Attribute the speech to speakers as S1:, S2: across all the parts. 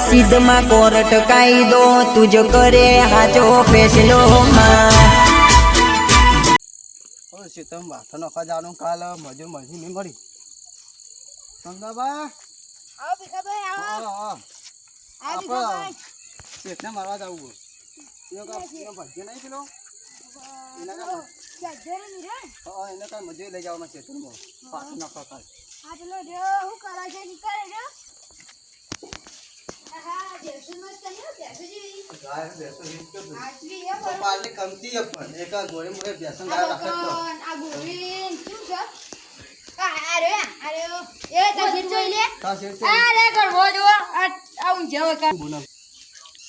S1: સિદ્ધમાં court કાયદો તુજ કરે હાચો ફેસલો માં
S2: સીતમ માથો નખવા જવાનું કાલ મજૂર મજૂર નહીં મળી.
S3: સંગાબા?
S2: શેઠને મારવા જવું ભાગ્ય નહીં પેલો? એના કાંઈ મજૂરી લઈ જવાના ખેતરમાં પાછું નખવા કાલ
S3: આ પેલો હું કરે છે?
S2: પાલની કમતી પણ એક ગોળે મોળે બેસન ગાય રાખે
S3: આ શું છે
S2: કા શેઠ
S3: આ લે કરવો જો આ આવું જેવો કર
S2: બોલો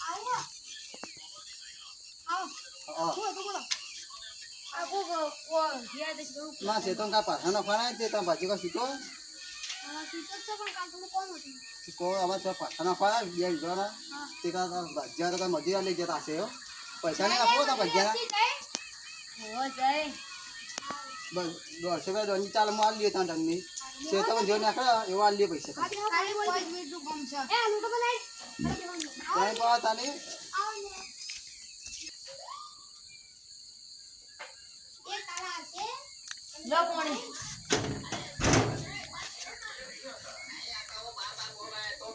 S3: આવો આવો બોલો બોલો આ કો કો કો યાદ છે હું
S2: ના પાછા નખવાના તે ભાજી કા શીખો
S3: કોણ?
S2: આવા તો પાછા નખવાના બે વીઘાના તે ભાજ્યા તો મજૂરી લઈ જતા હશે હો. પૈસા નહીં આપો તા ભાજ્યાના
S3: હો જાય.
S2: બસ દોઢસો રૂપિયા દોની ચાલમાં આલી ત્યાં ટનની શેતમ જો નાખે એવા આલી પૈસા. તમે
S3: છે. હું
S2: પાવા તાની.
S3: આવ ને એ તારા છે લો કોણી
S2: અહીંયા છે બેસી લાયા કો હમણાં હો?
S3: હા જો જીવન મોકલી દે હોય ને
S2: કા તા ભાજ્યા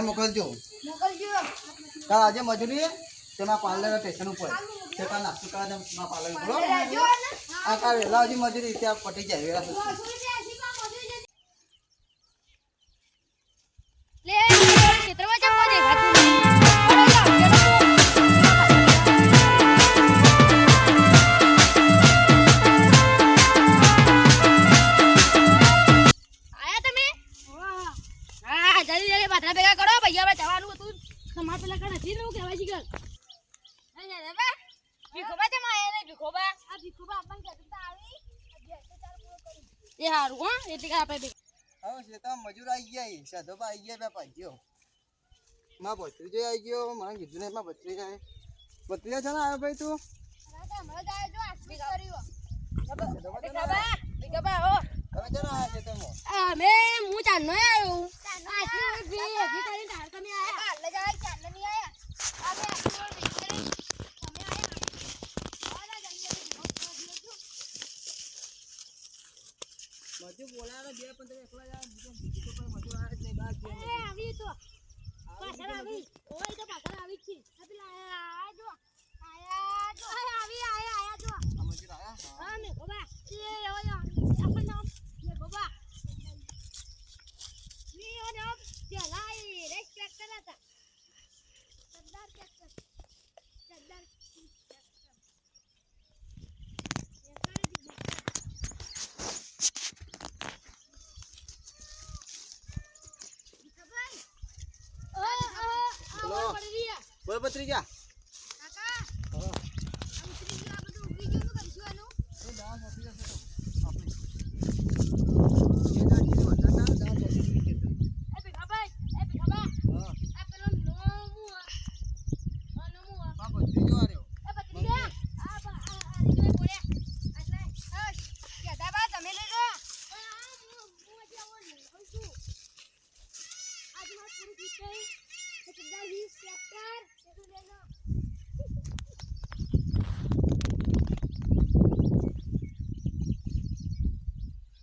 S2: મોકલજો.
S3: મોકલજો.
S2: કાલ આજે મજૂરી તેમાં પાર્લર સ્ટેશન ઉપર. તે કાલ નાસ્તો કરવા પાર્લર બોલો આ કાલ વેલા હજી મજૂરી ત્યાં પટી જાય. વેલા
S3: ભીખોબા આ ભીખોબા આપણને કહેતું આવી. એ હારું હો એટલે કે આપણે
S2: હવે છે તો મજૂર આવી ગયા સાધો આવી ગયા બે માં આવી ગયો મને કીધું ને એમાં ભત્રીજા ભત્રીજા છે ને આવ્યો ભાઈ તું. તમે છે ને આવ્યા છે તમે.
S3: અમે હું ચાંદનો આવ્યો આટલી બી એવી કરીને ધાર તમે આયા કાલે જાય ચાંદનો નહીં આયા અમે આટલી બી કરીને તમે આયા આના જલ્દી
S2: મજૂર બોલાવે બે પણ તમે એકલા જાવ બીજો કોઈ મજૂર આવે જ નહીં ગયા
S3: એ આવી તો. પાછળ આવી. ઓય તો પાછળ આવી છે. આ પેલા આયા જો આયા જો. આવી આયા આયા જો
S2: આ મજૂર આવ્યા હા
S3: હા મે ગોબા એ ઓય આપણ નામ મે ગોબા ની ઓ નામ પેલા એ રેસ ચેક કર્યા હતા સરદાર ચેક કર સરદાર ચેક કર એ કરી દીધું ખબર ઓ ઓ
S2: ચલો.
S3: આ પડી રહ્યા
S2: બોલ ભત્રીજા.
S3: કાકા
S2: હા
S3: આ ઉતરી ગયું આ બધું ઉગી ગયું તો કરીશું આનું
S2: એ દાળ સાચી જશે તો આપણે એ દાળ જેવી વધારે ના આવે, દાળ સાચી જેવી કીધું.
S3: એ ભીખાભાઈ એ ભીખાભા
S2: હા
S3: આ પેલો નોમુ આ આ નોમુ આ
S2: આ ભત્રીજો આવ્યો
S3: એ પતરી દે આ બા આ આ રીજો બોલે આટલે હશ કેદા બા તમે લઈ લો પણ આ હું હું હજી આવો ને હું છું આજે મારે પૂરું ગીત ગઈ તો કદા વીસ ચેપ્ટર એટલું લઈ લો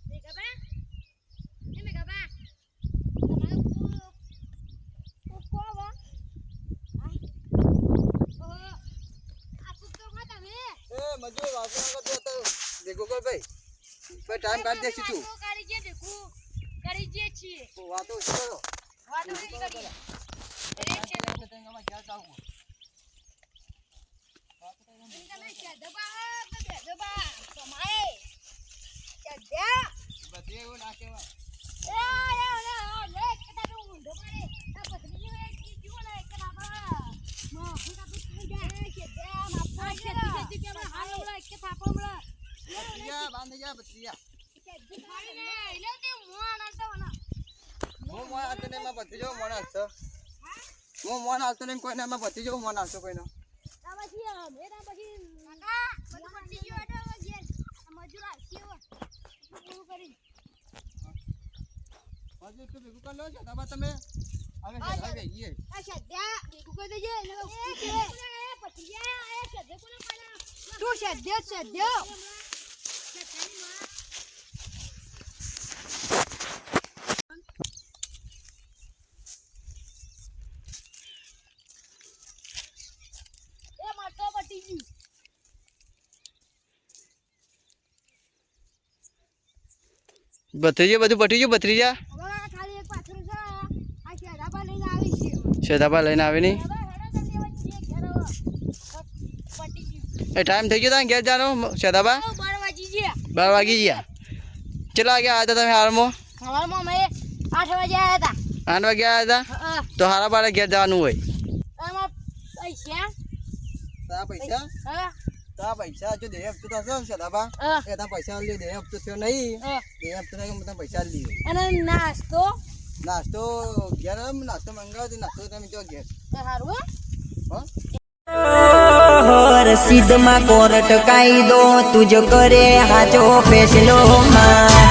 S3: મેઘાબા એ મેઘાબા તમારો કો કો વા ઓહો આ પુસ્તકમાં તમે
S2: એ મજૂર વાંચો આગળ તો ભેગો કર ભાઈ. ભાઈ ટાઈમ કાઢી દેશું તું
S3: કરી જે દેખું કરી જે છીએ
S2: વાતો કરો.
S3: વાતો કરી કરી દરેક છે તમે કે દબા તો દે દબા સમાય કે દે
S2: બધે એવું ના કહેવાય
S3: એ લે લે લે કટા તો ઊંધો મારે આ પથરી ને કી જીવો ને એક બાબા મો હું તા પૂછ જાય કે દે માપા કે કે કે હાલ ઓલા કે થાપો મળા
S2: ભત્રીજા
S3: ને
S2: હું મોન હાલતો નહીં માં ભત્રીજો મોન હાલતો. હું મોન હાલતો નહીં, કોઈને એમાં ભત્રીજો કોઈનો.
S3: તા પછી મેરા પછી કાકા બધું પટી ગયો એટલે ઘેર મજૂર આવશે પૂરું કરી
S2: હજુ એકટું ભેગું કરી લો સદાબા તમે હવે સદાબા બેહીએ.
S3: આ શ્રદ્ધા ભેગું કરી દેજે એટલે તું શ્રદ્ધા શ્રદ્ધા એ માટો પટી ગયું
S2: ભત્રીજો બધું પટી ગયું? ભત્રીજા
S3: શ્રદ્ધા લઈને આવી
S2: નહીં એ ટાઈમ થઈ ગયો તા ઘેર જવાનો સદાબા
S3: બાર વાગી ગયા.
S2: કેટલા વાગ્યા આવ્યા હતા તમે હાલમાં?
S3: અમે આઠ વાગે આવ્યા હતા.
S2: આઠ વાગે આવ્યા હતા? તો હારા બારે ઘેર જવાનું હોય.
S3: પૈસા?
S2: પૈસા? તા પૈસા જો દે હપ્તો થશે સદાબા એ તા પૈસા લ્યો દે હપ્તો થયો નહીં.
S3: હા.
S2: દે હપ્તો થાય તને પૈસા લઈએ
S3: અને નાસ્તો?
S2: નાસ્તો ઘેર નાસ્તો મંગાવ્યો નાસ્તો તમે જો ઘેર.
S3: સારું
S1: રસીદમાં કોર્ટ કાયદો તુજ કરે હાચો ફેસલો માં